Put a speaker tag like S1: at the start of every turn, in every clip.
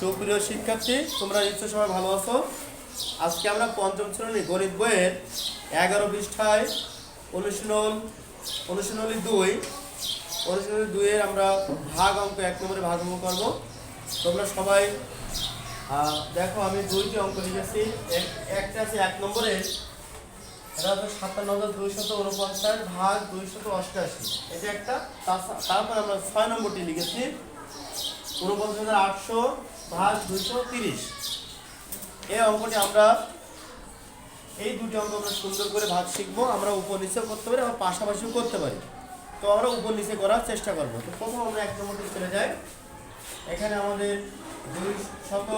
S1: সুপ্রিয় শিক্ষার্থী, তোমরা নিশ্চয় সবাই ভালো আছো? আজকে আমরা পঞ্চম শ্রেণি গণিত বইয়ের এগারো পৃষ্ঠায় অনুশীলন, অনুশীলনী দুই, অনুশীলনী দুইয়ের আমরা ভাগ অঙ্ক, এক নম্বরে ভাগ অঙ্ক করব। তোমরা সবাই দেখো আমি দুইটি অঙ্ক লিখেছি। এক- একটা আছে এক নম্বরে, এটা হচ্ছে সাতান্ন হাজার দুইশত উনপঞ্চাশ ভাগ দুইশত অষ্টআশি এটা একটা, তারপর আমরা ছয় নম্বরটি লিখেছি। উনপঞ্চাশ আটশো ভাগ তিরিশ। এই আমরা এই দুটি আমরা সুন্দর করে ভাগ শিখব, আমরা করতে পারি, আবার পাশাপাশিও করতে পারি। তো আমরা উপর করার চেষ্টা করব। তো প্রথম আমরা এক নম্বরটি চলে যাই। এখানে আমাদের দুই শত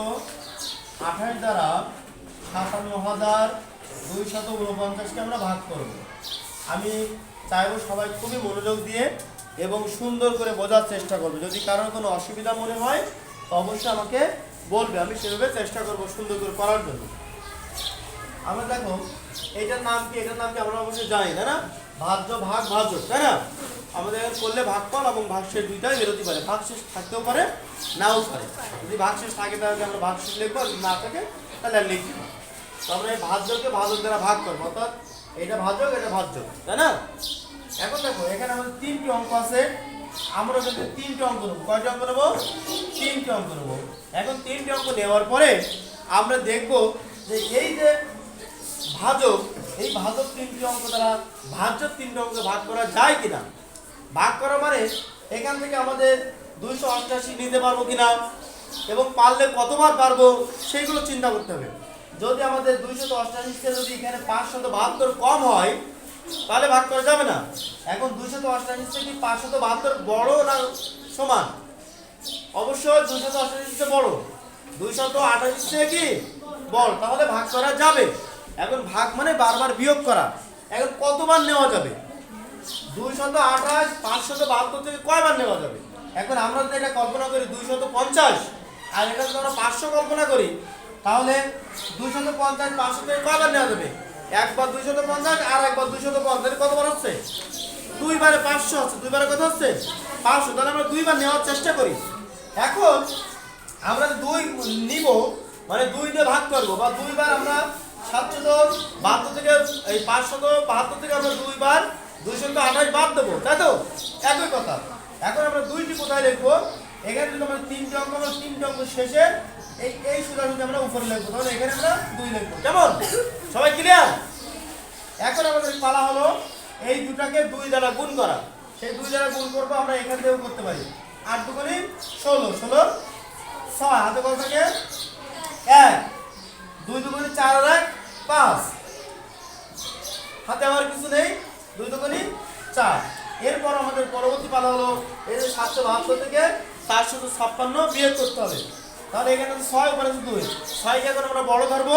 S1: আঠাশ দ্বারা সাতান্ন হাজার দুই শত উনপঞ্চাশকে আমরা ভাগ করব। আমি চাইব সবাই খুবই মনোযোগ দিয়ে এবং সুন্দর করে বোঝার চেষ্টা করবে। যদি কারোর কোনো অসুবিধা মনে হয় অবশ্যই আমাকে বলবে। আমি সেভাবে চেষ্টা করব সুন্দর করে করার জন্য। আমরা দেখো, এটার নাম কি? এটার নাম কি আমরা অবশ্যই জানি, তাই না? ভাজ্য, ভাগ, ভাজ্য, তাই না? আমাদের করলে ভাগফল এবং ভাগশেষ দুইটাই বেরোতে পারে। ভাগশেষ থাকতেও পারে, নাও পারে। যদি ভাগশেষ থাকে, তাহলে আমরা ভাগশেষ লিখব, আর না থাকে, তাহলে আর লিখব। তো আমরা এই ভাজ্যকে ভাজক দ্বারা ভাগ করব, অর্থাৎ এটা ভাজক এটা ভাজ্য তাই না? এখন দেখো, এখানে আমাদের তিনটি অঙ্ক আছে। আমরা কিন্তু তিনটি অঙ্ক নেব। কয়টি অঙ্ক নেব? তিনটি অঙ্ক নেব। এখন তিনটি অঙ্ক নেওয়ার পরে আমরা দেখব যে এই যে ভাজক, এই ভাজক তিনটি অঙ্ক দ্বারা ভাজ্য তিনটি অঙ্ক ভাগ করা যায় কিনা? ভাগ করা মানে এখান থেকে আমাদের দুইশো অষ্টাশি নিতে পারব কিনা? এবং পারলে কতবার পারব? সেইগুলো চিন্তা করতে হবে। যদি আমাদের দুইশত অষ্টাশি যদি এখানে পাঁচশত বাহাত্তর কম হয় তাহলে ভাগ করা যাবে না। এখন দুইশত অষ্টাশি কি পাঁচশত বাহাত্তর বড় না সমান? অবশ্যই দুইশত অষ্টাশি বড়। দুইশত আঠাশি থেকে কি বড়? তাহলে ভাগ করা যাবে। এখন ভাগ মানে বারবার বিয়োগ করা। এখন কতবার নেওয়া যাবে? দুইশত আঠাশ, পাঁচশত বাহাত্তর থেকে কয়বার নেওয়া যাবে? এখন আমরা যদি এটা কল্পনা করি দুইশত পঞ্চাশ, আর এটা যদি আমরা পাঁচশো কল্পনা করি, তাহলে দুইশত পঞ্চাশ পাঁচশো থেকে কয়বার নেওয়া যাবে? একবার দুইশত পঞ্চাশ আর একবার দুইশত পঞ্চাশ। কতবার হচ্ছে? দুইবারে পাঁচশো হচ্ছে। দুইবারে কত হচ্ছে? পাঁচশো। তাহলে আমরা দুইবার নেওয়ার চেষ্টা করি। এখন আমরা দুই নিব মানে দুই দিয়ে ভাগ করব, বা দুইবার আমরা সাতশত বাহাত্তর থেকে, এই পাঁচশত বাহাত্তর থেকে আমরা দুইবার দুইশত আঠাশ বাদ দেবো, তাই তো? একই কথা। এখন আমরা দুইটি কোথায় লিখব? এখানে যদি আমরা তিনটে অঙ্ক আমরা তিনটে অঙ্ক শেষে এই এই সুদা আমরা উপরে লিখব। তাহলে এখানে আমরা দুই লিখব। কেমন? সবাই ক্লিয়ার এখন আমাদের পালা হলো এই দুটাকে দুই দ্বারা গুণ করা। সেই দুই দ্বারা গুণ করব আমরা এখান থেকেও করতে পারি। আট দুগুণি ষোলো ষোলো, ছয়, হাতে কত থাকে? এক। দুই দু দুগুণি চার আর এক, পাঁচ। হাতে আমার কিছু নেই, দুই দুগুণি চার। এরপর আমাদের পরবর্তী পালা হলো এই যে সাতশো বাহাত্তর থেকে চারশো ছাপ্পান্ন বিয়োগ করতে হবে। তাহলে এখানে ছয় আছে দুই। ছয়কে এখন আমরা বড় ধরবো।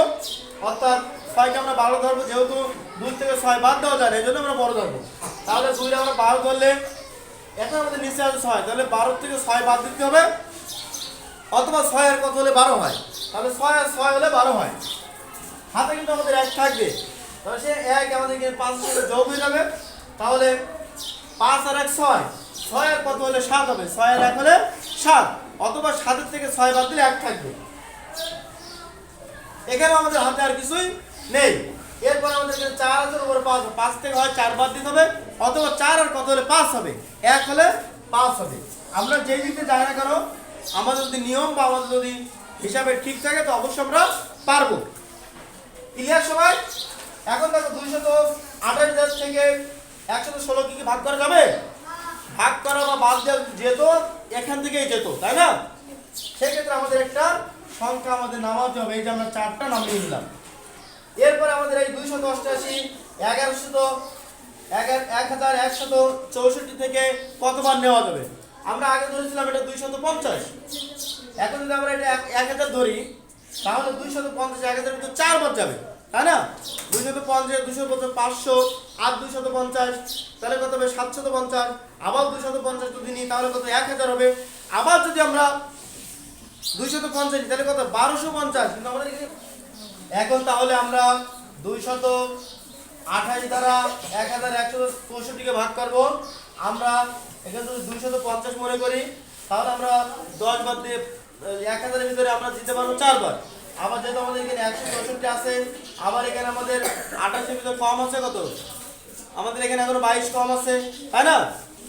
S1: অর্থাৎ ছয়কে আমরা বারো ধরবো, যেহেতু দুই থেকে ছয় বাদ দেওয়া যায় না, এই জন্য আমরা বড় ধরবো। তাহলে দুইটা আমরা বারো ধরলে এখন আমাদের নিচে আছে ছয়, তাহলে বারো থেকে ছয় বাদ দিতে হবে। অথবা ছয় আর কত হলে বারো হয়? তাহলে ছয় আর ছয় হলে বারো হয়। হাতে কিন্তু আমাদের এক থাকবে। তাহলে সে এক আমাদের পাঁচ সাথে যোগ হয়ে যাবে। তাহলে পাঁচ আর এক ছয় ছয় আর কত হলে সাত হবে? ছয় আর এক হলে সাত, অথবা সাতের থেকে ছয় বাদ দিলে এক থাকবে। এখানে আমাদের হাতে আর কিছুই নেই। এরপর আমাদের এখানে চার হাজার উপরে পাঁচ হবে। পাঁচ থেকে হয় চার বাদ দিতে হবে, অথবা চার আর কত হলে পাঁচ হবে? এক হলে পাঁচ হবে। আমরা যেই দিকে যাই না কেন, আমাদের যদি নিয়ম বা আমাদের যদি হিসাবে ঠিক থাকে, তো অবশ্যই আমরা পারব। ক্লিয়ার সবাই? এখন দেখো দুইশত আঠাশ থেকে একশত ষোলো কি ভাগ করা যাবে? ভাগ করা বা বাদ দেওয়া যেত, এখান থেকেই যেত, তাই না? সেক্ষেত্রে আমাদের একটা সংখ্যা আমাদের নামাতে হবে। এই যে আমরা চারটা নামিয়ে নিলাম। এরপরে আমাদের এই দুইশত অষ্টাশি এগারোশত, এগারো এক হাজার একশত চৌষট্টি থেকে কতবার নেওয়া যাবে? আমরা আগে ধরেছিলাম এটা দুইশত পঞ্চাশ। এখন যদি আমরা এটা এক- হাজার ধরি, তাহলে দুইশত পঞ্চাশ এক হাজার ভিতরে চারবার যাবে, তাই না? দুইশত পঞ্চাশ দুশো পঞ্চাশ, পাঁচশো আর দুইশত পঞ্চাশ, তাহলে কত হবে? সাতশত পঞ্চাশ। আবার দুইশত পঞ্চাশ যদি নিই, তাহলে কত? এক হাজার হবে। আবার যদি আমরা দুইশত পঞ্চাশ তাহলে কত? বারোশো পঞ্চাশ। কিন্তু আমাদের এখানে তাহলে আমরা দুইশত আঠাশ দ্বারা এক হাজার একশো চৌষট্টিকে ভাগ করব। আমরা এখানে যদি দুইশত পঞ্চাশ মনে করি, তাহলে আমরা দশ বাদ দিয়ে এক হাজারের ভিতরে আমরা দিতে পারব চারবার আবার যেহেতু আমাদের এখানে একশো চৌষট্টি আছে, আবার এখানে আমাদের আঠাশের ভিতরে কম আছে কত? আমাদের এখানে এখনও বাইশ কম আছে, তাই না?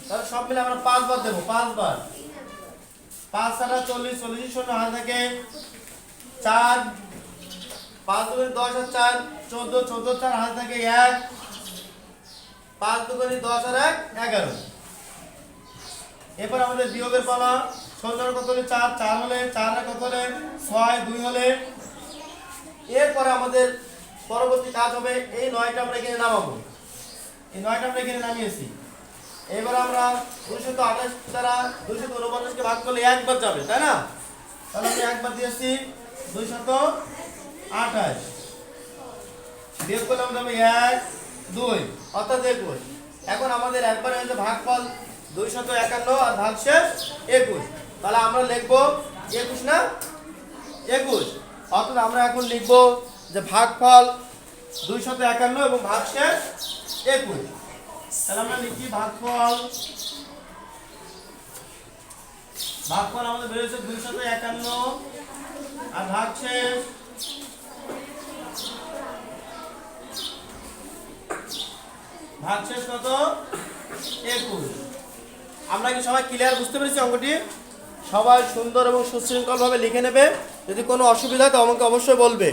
S1: তাহলে সব মিলে আমরা পাঁচবার দেবো পাঁচবার পাঁচ সাটা চল্লিশ চল্লিশ শূন্য হাত থেকে চার পাঁচ দুগুণে দশ আর চার, চোদ্দ চোদ্দ চার, হাত থেকে এক। পাঁচ দুগুণে দশ আর এক, এগারো। এরপর আমাদের বিয়োগের পালা সন্ধ্যার কত হলে চার চার হলে, চার কত হলে ছয়, দুই হলে। এরপরে আমাদের পরবর্তী কাজ হবে, এই নয়টা আমরা এখানে নামাবো। এই নয়টা আমরা এখানে নামিয়েছি। এবার আমরা দুশত আঠাশ দ্বারা দুশত উনপঞ্চাশকে ভাগ করলে একবার যাবে, তাই না? তাহলে আমি একবার দিয়েছি, দুইশত আঠাশ। বিয়োগ করলে আমাদের হবে এক, দুই, অর্থাৎ একুশ। এখন আমাদের একবার হয়েছে ভাগফল দুইশত একান্ন আর ভাগশেষ একুশ। তাহলে আমরা লিখব একুশ না? একুশ। অর্থাৎ আমরা এখন লিখব যে ভাগফল দুইশত একান্ন এবং ভাগশেষ একুশ। তাহলে আমরা লিখি ভাগফল ভাগফল আমাদের বেরোচ্ছে দুইশত একান্ন আর ভাগশেষ ভাগশেষ কত? একুশ। আমরা কি সবাই ক্লিয়ার বুঝতে পেরেছি অঙ্কটি? সবাই সুন্দর এবং সুশৃঙ্খলভাবে লিখে নেবে। যদি কোনো অসুবিধা হয় আমাকে অবশ্যই বলবে।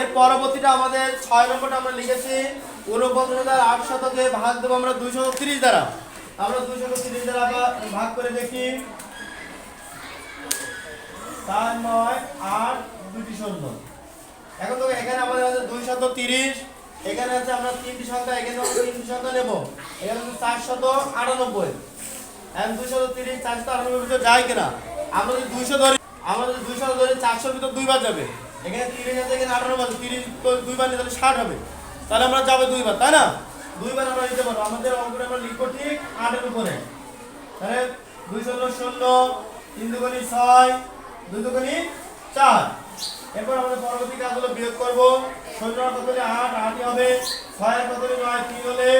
S1: এর পরবর্তীটা আমাদের ছয় নম্বরটা আমরা লিখেছি। ঊনপঞ্চাশ হাজার আট শতকে ভাগ দেবো আমরা দুইশো তিরিশ দ্বারা। আমরা দুইশো তিরিশ দ্বারা ভাগ করে দেখি। চার, নয়, আট দুটি শূন্য। এখন তো এখানে আমাদের আছে দুইশত তিরিশ। এখানে আছে আমরা তিনটি সংখ্যা, এখানে তিনটি সংখ্যা নেব। এখানে আছে চারশত আটানব্বই। এখন দুইশত তিরিশ, চারশত আটানব্বই ভিতরে যায় কিনা? আমরা যদি দুইশো ধরি, আমরা যদি দুইশো ধরি, চারশোর ভিতর দুইবার যাবে। এখানে তিরিশ আছে, এখানে আটানব্বই আছে, তিরিশ দুইবার নিয়ে তাহলে ষাট হবে। তাহলে আমরা যাব দুইবার, তাই না? দুইবার আমরা নিতে পারব। আমাদের অঙ্কটা আমরা লিখব ঠিক আটের উপরে। তাহলে দুই শূন্য শূন্য তিন দুগুণি ছয়, দুই দুগুণি চার। এরপর আমাদের পরবর্তী কাজগুলো বিয়োগ করব। শূন্য কত হলে আট, আটই হবে। ছয় আর কত হলে নয়, তিন হলে।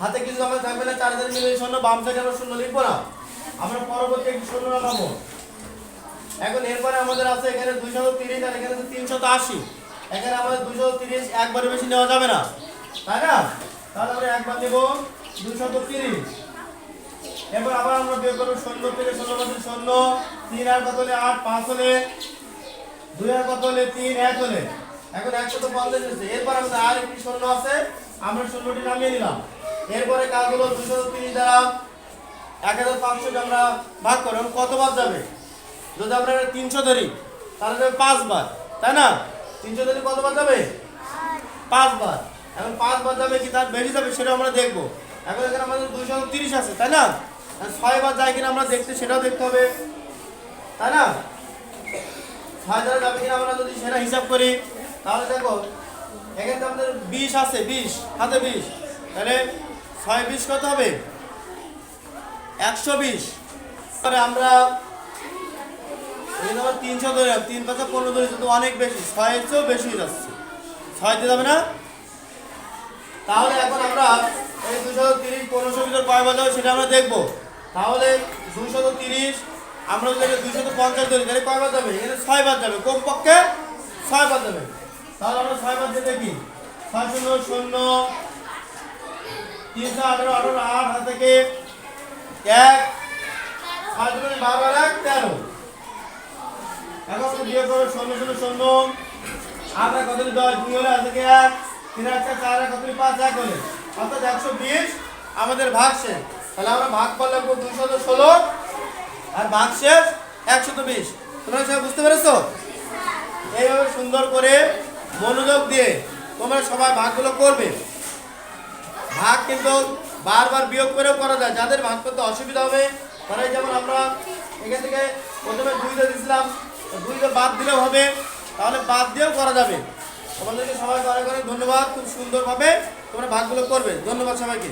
S1: হাতে কিছু আমাদের থাকবে না চার হাজার মিলে শূন্য বাম সাইডে আমরা শূন্য লিখব না। আমরা পরবর্তী একটি শূন্য নামাবো। এখন এরপরে আমাদের আছে এখানে দুইশত তিরিশ আর এখানে আছে তিনশত আশি। এখানে আমাদের দুশো তিরিশ একবারে বেশি নেওয়া যাবে না। তাই না? তাহলে আমরা একবার নেব। দুশত তিরিশ। এরপর আবার আমরা বের করব শূন্য থেকে ষোলো মধ্যে শূন্য, তিন আর কত হলে আট, পাঁচ হলে দুই আর কত হলে তিন, এক হলে। এখন একশো তো পঞ্চাশ হয়েছে এরপর আমাদের আর একটি শূন্য আছে, আমরা শূন্যটি নামিয়ে নিলাম। এরপরে কাজ হলো দুশো তিরিশ দ্বারা এক হাজার পাঁচশোকে আমরা ভাগ করো এখন কতবার যাবে? যদি আমরা এটা তিনশো ধরি, তাহলে যাবে পাঁচবার। তাই না? তিনশো ধরি কতবার যাবে? পাঁচবার। এখন পাঁচবার যাবে কি, তার বেশি যাবে সেটা আমরা দেখব। এখন এখানে আমাদের দুশো তিরিশ আছে, তাই না? ছয়বার যায় কিনা আমরা দেখতে, সেটাও দেখতে হবে। তাই না? ছয় দ্বারা যাবে কিনা আমরা যদি সেটা হিসাব করি, তাহলে দেখো এখানে আমাদের বিশ আছে, বিশ, হাতে বিশ। তাহলে ছয় বিশ কত হবে? একশো বিশ। পরে আমরা তিনশো ধরে তিন পাঁচশো পনেরো ধরে তো অনেক বেশি, ছয়ের চেয়েও বেশি যাচ্ছে। ছয় দিয়ে যাবে না? তাহলে এখন আমরা এই দুশো তিরিশ পনেরোশো ভিতর কয় বাজাবে সেটা আমরা দেখব। তাহলে দুশো তিরিশ, আমরা যদি দুশো পঞ্চাশ ধরি, তাহলে কয় বার যাবে? এখানে ছয় বার যাবে। কমপক্ষে ছয় বার যাবে। তাহলে আমরা ছয় বার দিয়ে দেখি ছয় শূন্য শূন্য, তিনশো আঠারো আঠারো, আট, হাত থেকে এক দুগুণে বারো এক, তেরো। এখন আমরা বিয়ে করব শূন্য শূন্য শূন্য। আট আর কত দশ। দুই হলে থেকে এক, তিন একটা চার আর কত পাঁচ এক হলে। অর্থাৎ একশো বিশ আমাদের ভাগ শেষ তাহলে আমরা ভাগ করলে দুইশত ষোলো আর ভাগ শেষ একশত বিশ। তোমরা সবাই বুঝতে পেরেছ? এইভাবে সুন্দর করে মনোযোগ দিয়ে তোমরা সবাই ভাগগুলো করবে। ভাগ কিন্তু বারবার বিয়োগ করেও করা যায়। যাদের ভাগ করতে অসুবিধা হবে, তারাই যেমন আমরা এখান থেকে প্রথমে দুইটা দিয়েছিলাম দুইটা বাদ দিলেও হবে, তাহলে বাদ দিয়েও করা যাবে। তোমাদেরকে অনেক অনেক ধন্যবাদ। খুব সুন্দরভাবে তোমরা ভাগগুলো করবে। ধন্যবাদ সবাইকে।